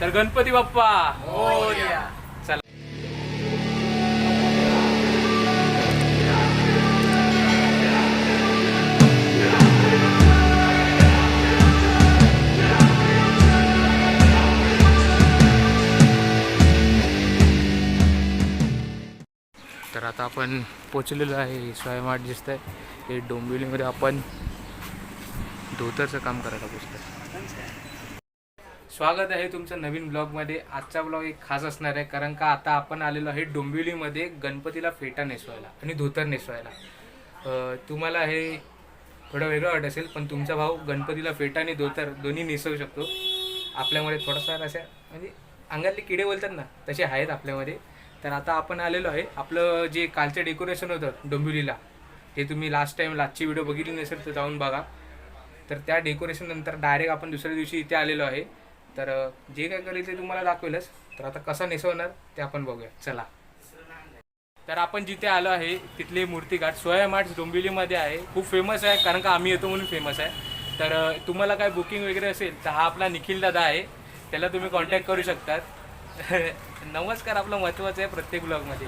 तर गणपती बाप्पा. चला. तर आता आपण पोचलेलो आहे. स्वयंमार्ट दिसत आहे हे डोंबिवलीमध्ये आपण धोतरचं काम करायला पोचतो स्वागत आहे तुमचं नवीन ब्लॉगमध्ये. आजचा ब्लॉग एक खास असणार आहे कारण का आता आपण आलेलो आहे डोंबिवलीमध्ये गणपतीला फेटा नेसवायला आणि धोतर नेसवायला. तुम्हाला हे थोडं वेगळं वाट असेल पण तुमचा भाऊ गणपतीला फेटा आणि धोतर दोन्ही नेसवू शकतो. आपल्यामध्ये थोडासा अशा म्हणजे अंगातले किडे बोलतात ना तसे आहेत आपल्यामध्ये. तर आता आपण आलेलो आहे. आपलं जे कालचं डेकोरेशन होतं डोंबिवलीला हे तुम्ही लास्ट टाइम लास्टची व्हिडिओ बघितली नसेल तर जाऊन बघा. तर त्या डेकोरेशननंतर डायरेक्ट आपण दुसऱ्या दिवशी इथे आलेलो आहे. तर जे काय करेल ते तुम्हाला दाखवेलच. तर आता कसं नेसवणार ते आपण बघूया. चला. तर आपण जिथे आलो आहे तिथले मूर्तीघाट सोया माठ डोंबिवलीमध्ये आहे. खूप फेमस आहे कारण का आम्ही येतो म्हणून फेमस आहे. तर तुम्हाला काय बुकिंग वगैरे असेल तर हा आपला निखिल दादा आहे. त्याला तुम्ही कॉन्टॅक्ट करू शकतात. नमस्कार आपलं महत्त्वाचं आहे प्रत्येक ब्लॉगमध्ये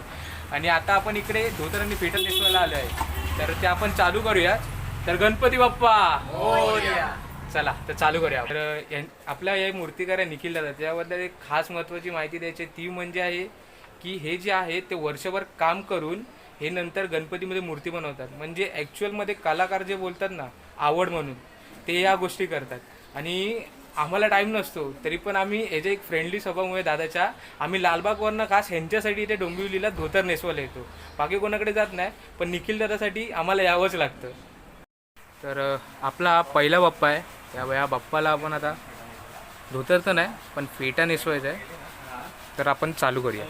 आणि आता आपण इकडे धोतर आणि फेटर नेसवायला आलो आहे तर ते आपण चालू करूया तर गणपती बाप्पा! हो चला तर चालू करूया. तर आपल्या या मूर्तिकार आहे निखिल दादा त्याबद्दल एक खास महत्त्वाची माहिती द्यायची ती म्हणजे आहे की हे जे आहे ते वर्षभर काम करून हे नंतर गणपतीमध्ये मूर्ती बनवतात. म्हणजे ॲक्च्युअलमध्ये कलाकार जे बोलतात ना आवड म्हणून ते या गोष्टी करतात. आणि आम्हाला टाईम नसतो तरी पण आम्ही याच्या एक फ्रेंडली स्वभावामुळे दादाच्या आम्ही लालबागवरनं खास ह्यांच्यासाठी इथे डोंबिवलीला धोतर नेसवायला येतो. बाकी कोणाकडे जात नाही पण निखिल दादासाठी आम्हाला यावंच लागतं. तर आपला हा पहिला बाप्पा आहे. या वया बाप्पाला आपण आता धोतर तर नाही पण फेटा नेसवायचा आहे. तर आपण चालू करूया.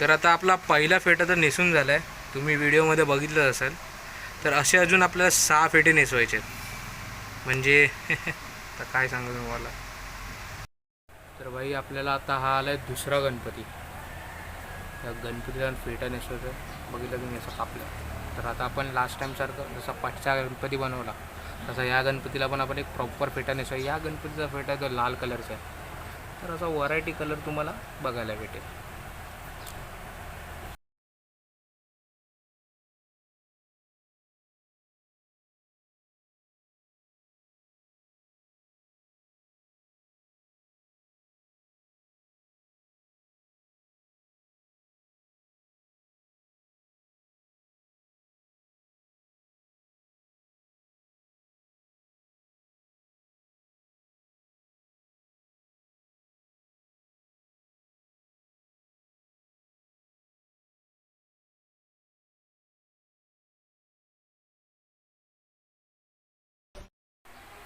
तर आता आपला पहिला फेटा तर नेसून झाला आहे तुम्ही व्हिडिओमध्ये बघितलं असेल. तर असे अजून आपल्याला सहा फेटे नेसवायचे आहेत. म्हणजे आता काय सांगू तुम्हाला? तर भाई आपल्याला आता हा आला आहे दुसरा गणपती. त्या गणपतीला फेटा नेसवायचं बघितलं तुम्ही असं कापलं. तर आता आपण लास्ट टाईमसारखं जसा पाचचा गणपती बनवला तसा या गणपतीला पण आपण एक प्रॉपर फेटा नेसवा या गणपतीचा फेटा जो लाल कलरचा आहे. तर असा व्हरायटी कलर तुम्हाला बघायला भेटेल.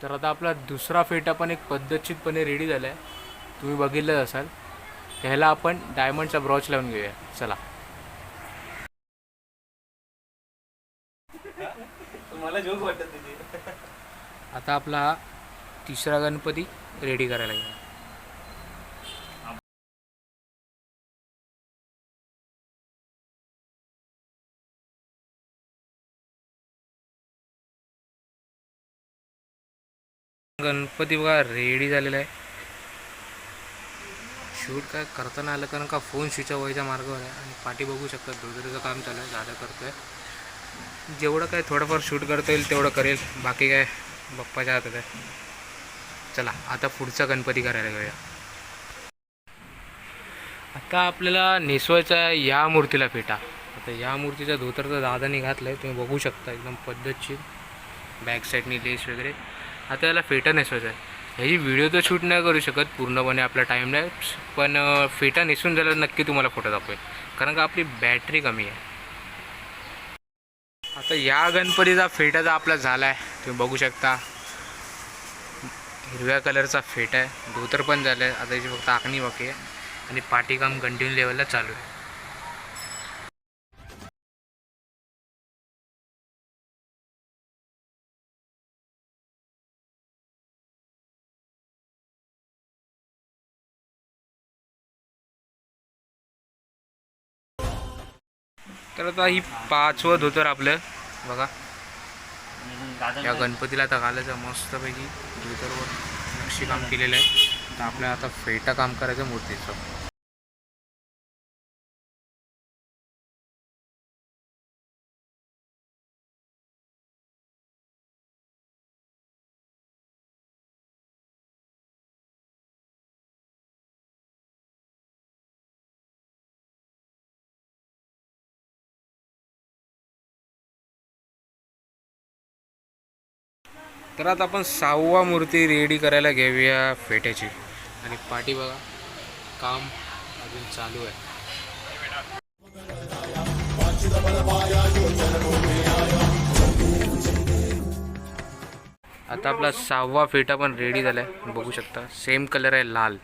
तर आता आपला दुसरा फेटा पण एक पद्धतशीरपणे रेडी झाला आहे तुम्ही बघितलं असाल. ह्याला आपण डायमंडचा ब्रॉच लावून घेऊया. चला. मला जोक वाटत आता आपला तिसरा गणपती रेडी करायला घ्या गणपती बघा रेडी झालेला आहे. शूट काय करताना आलं कारण का फोन स्विच व्हायच्या मार्गावर आहे. आणि पाठी बघू शकतात धोदरीचं काम चालू आहे दादा करतोय. जेवढं काय थोडंफार शूट करता येईल तेवढं करेल. बाकी काय बाप्पाच्या हातात आहे. चला आता पुढचा गणपती करायला घेऊया आता आपल्याला नेसवायचा आहे या मूर्तीला फेटा. आता या मूर्तीचा धोतर तर दादाने घातलं आहे तुम्ही बघू शकता एकदम पद्धतशीर. बॅक साईडनी लेस वगैरे. आता याला फेटा नेसवायचा आहे. ह्याची व्हिडिओ तर शूट नाही करू शकत पूर्णपणे आपला टाईम लॅप्स पण फेटा नेसून झाल्यावर नक्की तुम्हाला फोटो दाखवेल कारण का आपली बॅटरी कमी आहे. आता या गणपतीचा फेटाचा आपला झाला आहे तुम्ही बघू शकता. हिरव्या कलरचा फेटा आहे. धोतर पण झालं आहे आता याची फक्त आखणी बाकी आहे. आणि पाठीकाम कंटिन्यू लेवलला चालू आहे. तर आता ही पाचवं धोतर आपलं बघा. या गणपतीला आता घालायचं मस्तपैकी धोतरवर नक्षीकाम केलेलं आहे. तर आपल्याला आता फेटा काम करायचं मूर्तीचं तर आता आपण सहावा मूर्ती रेडी करायला घेऊया फेट्याची. आणि पाठी बघा काम अजून चालू आहे. आता आपला सहावा फेटा पण रेडी झालाय. बघू शकता सेम कलर आहे लाल.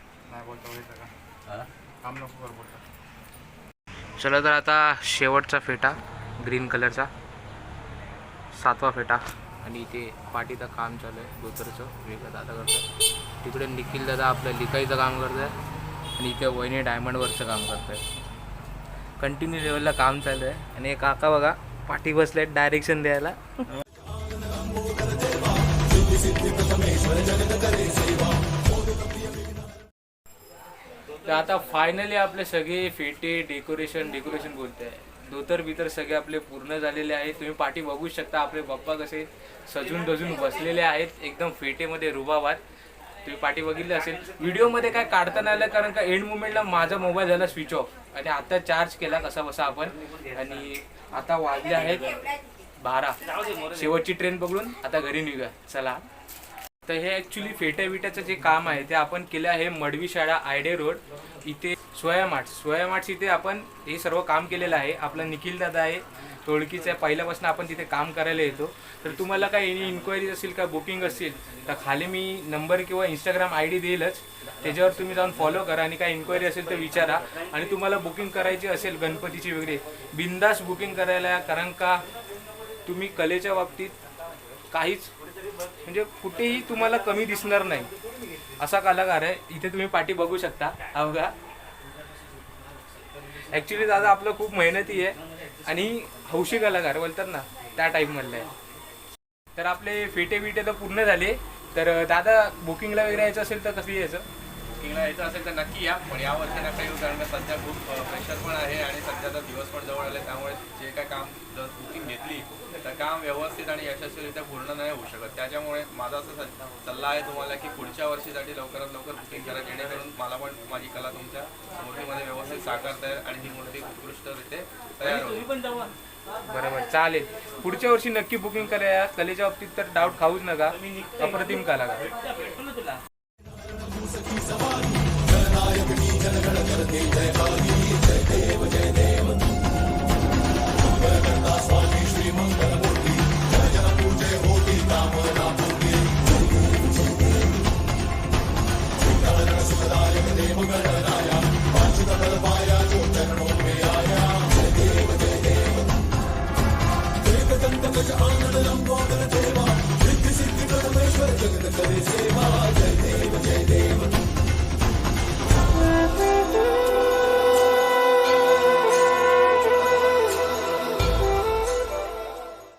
चला तर आता शेवटचा फेटा ग्रीन कलरचा. सातवा फेटा. आणि इथे पाठीचं काम चालू आहे धोतरचं वेगळं दादा करतं तिकडे निखिल दादा आपलं लिकाईचं काम करत आहे आणि इथे वहिनी डायमंडवरचं काम करत आहे कंटिन्यू लेवलला काम चालू आहे. आणि एक काका बघा पाठी बसले डायरेक्शन द्यायला. तर आता फायनली आपले सगळे फेटे डेकोरेशन डेकोरेशन बोलते आहे धोतर बितर सगळे आपले पूर्ण झालेले आहेत. तुम्ही पाठी बघू शकता आपले बाप्पा कसे सजून धजून बसलेले आहेत. एकदम फेटेमध्ये रुबाबात. तुम्ही पाठी बघितले असेल. व्हिडिओमध्ये काय काढता नाही आलं कारण का एंड मुवमेंटला माझा मोबाईल झाला स्विच ऑफ आणि आता चार्ज केला कसा बसा आपण. आणि आता वाजले आहेत बारा. शेवटची ट्रेन पकडून आता घरी निघूया. चला. तर हे ॲक्च्युली फेट्या विट्याचं जे काम आहे ते आपण केलं आहे मडवी शाळा आयडे रोड. इथे सोया मार्ट्स. सोया मार्ट्स इथे आपण हे सर्व काम केलेलं आहे. आपला निखिल दादा आहे तो आहे. पहिल्यापासून आपण तिथे काम करायला येतो. तर तुम्हाला काय एनी इन्क्वायरीज असेल का बुकिंग असेल तर खाली मी नंबर किंवा इंस्टाग्राम आय डी देईलच. त्याच्यावर तुम्ही जाऊन फॉलो करा आणि काय इन्क्वायरी असेल तर विचारा. आणि तुम्हाला बुकिंग करायची असेल गणपतीची वगैरे बिंदास बुकिंग करायला. कारण का तुम्ही कलेच्या बाबतीत काहीच म्हणजे कुठेही तुम्हाला कमी दिसणार नाही. असा कलाकार आहे. इथे तुम्ही पाठी बघू शकता. हा बघा. ऍक्च्युली दादा आपलं खूप मेहनती आहे. आणि हौशी कलाकार बोलतात ना त्या टाईपमधलं आहे. तर आपले फेटे बिटे तर पूर्ण झाले. तर दादा बुकिंगला वगैरे यायचं असेल तर कसं यायचं? बुकिंगला यायचं असेल तर नक्की या. पण या वर्षी नका येऊ कारण का सध्या खूप प्रेशर पण आहे आणि सध्याचा दिवस पण जवळ आले त्यामुळे जे काय काम जर बुकिंग घेतली तर काम व्यवस्थित आणि यशस्वीरित्या पूर्ण नाही होऊ शकत. त्याच्यामुळे माझा असं सल्ला आहे तुम्हाला की पुढच्या वर्षीसाठी लवकरात लवकर बुकिंग करा जेणेकरून मला पण माझी कला तुमच्या मूर्तीमध्ये व्यवस्थित साकारता येईल आणि ही मूर्ती उत्कृष्टरित्या तयार होईल. बरोबर चालेल. पुढच्या वर्षी नक्की बुकिंग करा या कलेच्या बाबतीत तर डाऊट खाऊच नका. अप्रतिम कलाकार. felicidad.